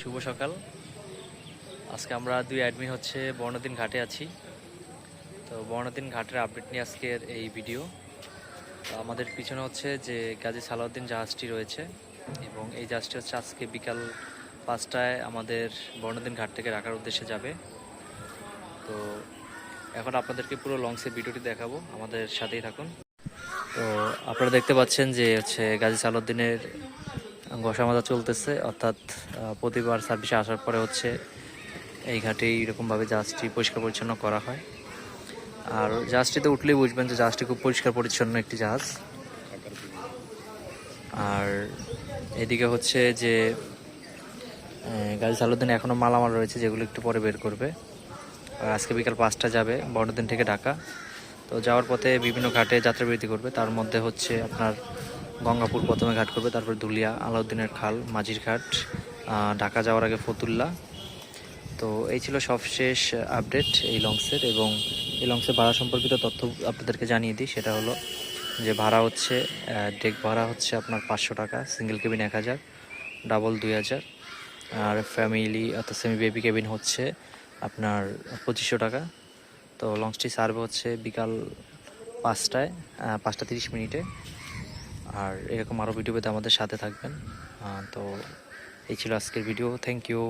শুভ সকাল। আজকে আমরা দুই অ্যাডমিন হচ্ছে বর্ণদিন ঘাটে আছি। তো বর্ণদিন ঘাটের আপডেট নিয়ে আজকের এই ভিডিও তো আমাদের পিছনে হচ্ছে যে গাজী সালাউদ্দিন জাহাজটি রয়েছে এবং এই জাহাজটি হচ্ছে আজকে বিকাল পাঁচটায় আমাদের বর্ণদিন ঘাট থেকে রাখার উদ্দেশ্যে যাবে। তো এখন আপনাদেরকে পুরো লংসের ভিডিওটি দেখাবো। আমাদের সাথেই থাকুন। তো আপনারা দেখতে পাচ্ছেন যে হচ্ছে গাজী সালাউদ্দিনের ঘষা মাজা চলতেছে অর্থাৎ প্রতিবার সার্ভিসে আসার পরে হচ্ছে এই ঘাটে এরকমভাবে জাহাজটি পরিষ্কার পরিচ্ছন্ন করা হয়। আর জাহাজটিতে উঠলেই বুঝবেন যে জাহাজটি খুব পরিষ্কার পরিচ্ছন্ন একটি জাহাজ। আর এদিকে হচ্ছে যে আহ, গাজী সালাউদ্দিন এখনও মালামাল রয়েছে যেগুলো একটু পরে বের করবে। আজকে বিকাল পাঁচটা যাবে বড়দিন থেকে ঢাকা। তো যাওয়ার পথে বিভিন্ন ঘাটে যাত্রাবিরতি করবে। তার মধ্যে হচ্ছে আপনার গঙ্গাপুর প্রথমে ঘাট করবে, তারপর দুলিয়া, আলাউদ্দিনের খাল, মাঝির ঘাট ঢাকা যাওয়ার আগে ফতুল্লা। তো এই ছিল সবশেষ আপডেট এই লংসের এবং এই লংসের ভাড়া সম্পর্কিত তথ্য আপনাদেরকে জানিয়ে দিই। সেটা হলো যে ভাড়া হচ্ছে ডেক ভাড়া হচ্ছে আপনার পাঁচশো টাকা সিঙ্গেল কেবিন এক হাজার ডাবল দুই হাজার। আর ফ্যামিলি অর্থাৎ সেমি বেবি কেবিন হচ্ছে আপনার পঁচিশশো টাকা। তো লঞ্চটি সার্ভে হচ্ছে বিকাল পাঁচটায় পাঁচটা তিরিশ মিনিটে। আর এরকম আরও ভিডিও পেতে আমাদের সাথে থাকবেন। তো এই ছিল আজকের ভিডিও থ্যাংক ইউ